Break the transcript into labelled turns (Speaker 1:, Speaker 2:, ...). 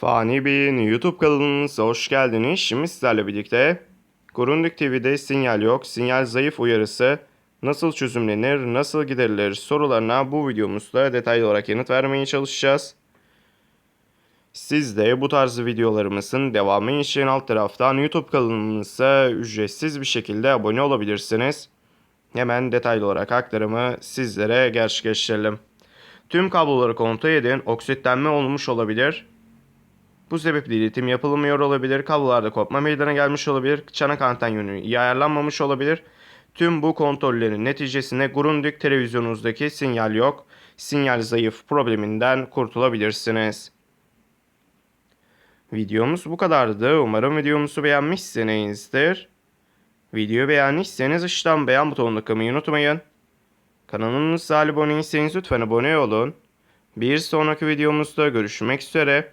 Speaker 1: Fani Bey'in YouTube kanalınıza hoş geldiniz. Şimdi sizlerle birlikte Grundig TV'de sinyal yok, sinyal zayıf uyarısı nasıl çözümlenir, nasıl giderilir sorularına bu videomuzda detaylı olarak yanıt vermeye çalışacağız. Siz de bu tarz videolarımızın devamı için alt taraftan YouTube kanalımıza ücretsiz bir şekilde abone olabilirsiniz. Hemen detaylı olarak aktarımı sizlere gerçekleştirelim. Tüm kabloları kontrol edin, oksitlenme olmuş olabilir. Bu sebeple iletim yapılmıyor olabilir, kablolarda kopma meydana gelmiş olabilir, çanak anten yönü iyi ayarlanmamış olabilir. Tüm bu kontrollerin neticesinde Grundig televizyonunuzdaki sinyal yok, sinyal zayıf probleminden kurtulabilirsiniz. Videomuz bu kadardı. Umarım videomuzu beğenmişsinizdir. Videoyu beğendiyseniz aşağıdan beğen butonuna tıklamayı unutmayın. Kanalımıza abone değilseniz lütfen abone olun. Bir sonraki videomuzda görüşmek üzere.